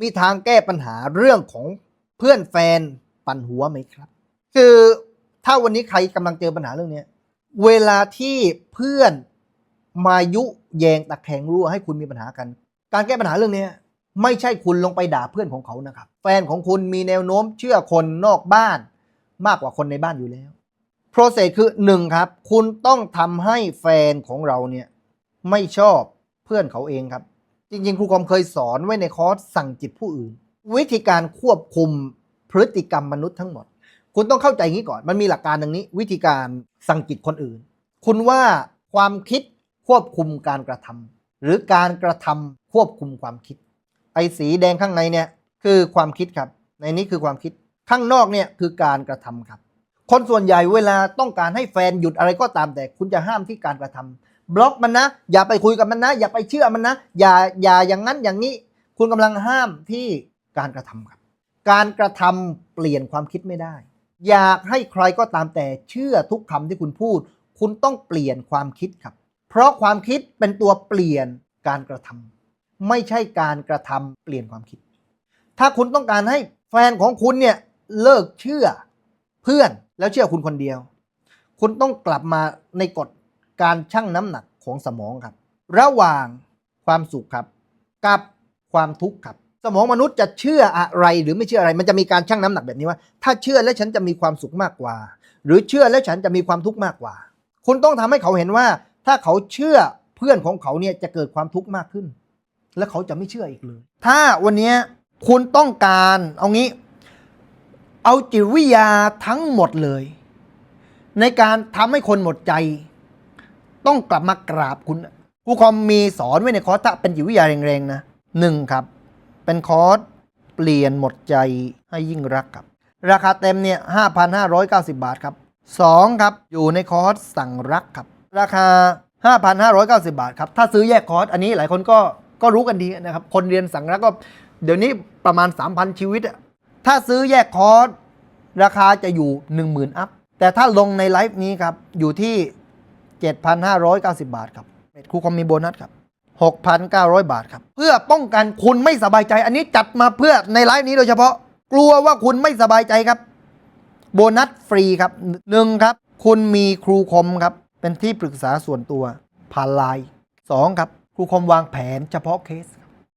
มีทางแก้ปัญหาเรื่องของเพื่อนแฟนปั่นหัวไหมครับ คือถ้าวันนี้ใครกำลังเจอปัญหาเรื่องเนี้ย เวลาที่เพื่อนมายุแยงตะแคงรั่วให้คุณมีปัญหากัน การแก้ปัญหาเรื่องเนี้ยไม่ใช่คุณลงไปด่าเพื่อนของเขานะครับ แฟนของคุณมีแนวโน้มเชื่อคนนอกบ้าน มากกว่าคนในบ้านอยู่แล้ว โปรเซสคือหนึ่งครับ คุณต้องทำให้แฟนของเราเนี่ยไม่ชอบเพื่อนเขาเองครับ จริง ๆ ครูคอมเคยสอนไว้ในคอร์สสั่งจิตผู้อื่น วิธีการควบคุมพฤติกรรมมนุษย์ทั้งหมด คุณต้องเข้าใจอย่างนี้ก่อน มันมีหลักการดังนี้ วิธีการสั่งจิตคนอื่น คุณว่าความคิดควบคุมการกระทำหรือการกระทำควบคุมความคิด ไอ้สีแดงข้างในเนี่ยคือความคิดครับ ในนี้คือความคิดข้างนอกเนี่ยคือการกระทำครับ คนส่วนใหญ่เวลาต้องการให้แฟนหยุดอะไรก็ตามแต่ คุณจะห้ามที่การกระทำ บล็อกมันนะ อย่าไปคุยกับมันนะ อย่าไปเชื่อมันนะ อย่าอย่าอย่างนั้นอย่างนี้ คุณกำลังห้ามที่การกระทำครับ การกระทำเปลี่ยนความคิดไม่ได้ อยากให้ใครก็ตามแต่เชื่อทุกคำที่คุณพูด คุณต้องเปลี่ยนความคิดครับ เพราะความคิดเป็นตัวเปลี่ยนการกระทำไม่ใช่การกระทำเปลี่ยนความคิด ถ้าคุณต้องการให้แฟนของคุณเนี่ยเลิกเชื่อเพื่อนแล้วเชื่อคุณคนเดียว คุณต้องกลับมาในกฎ การชั่งน้ำหนักของสมองครับ ระหว่างความสุขครับกับความทุกข์ครับ สมองมนุษย์จะเชื่ออะไรหรือไม่เชื่ออะไร มันจะมีการชั่งน้ำหนักแบบนี้ว่า ถ้าเชื่อแล้วฉันจะมีความสุขมากกว่า หรือเชื่อแล้วฉันจะมีความทุกข์มากกว่า คุณต้องทำให้เขาเห็นว่า ถ้าเขาเชื่อเพื่อนของเขาเนี่ยจะเกิดความทุกข์มากขึ้น และเขาจะไม่เชื่ออีกเลย ถ้าวันนี้คุณต้องการเอางี้ เอาจิตวิทยาทั้งหมดเลย ในการทำให้คนหมดใจ ต้องกลับมากราบคุณครูคอมมีสอนไว้ในคอร์สเป็นจิตวิทยาแรงๆนะหนึ่งครับ เป็นคอร์สเปลี่ยนหมดใจให้ยิ่งรักครับ ราคาเต็มเนี่ย5,590 บาทครับสองครับอยู่ในคอร์สสั่งรักครับ ราคา 5,590 บาทครับ ถ้าซื้อแยกคอร์สอันนี้หลายคนก็ก็รู้กันดีนะครับ คนเรียนสั่งรักก็เดี๋ยวนี้ประมาณ 3,000 ชีวิต ถ้าซื้อแยกคอร์สราคาจะอยู่ 10,000 อัพ แต่ถ้าลงในไลฟ์นี้ครับ อยู่ที่ 7,590 บาทครับเจ็ดครูคอมมีโบนัสครับ 6,900 บาทครับ เพื่อป้องกันคุณไม่สบายใจ อันนี้จัดมาเพื่อในไลฟ์นี้โดยเฉพาะ กลัวว่าคุณไม่สบายใจครับ โบนัสฟรีครับหนึ่งครับ คุณมีครูคมครับ เป็นที่ปรึกษาส่วนตัวผ่านไลน์สองครับ ครูคมวางแผนเฉพาะเคส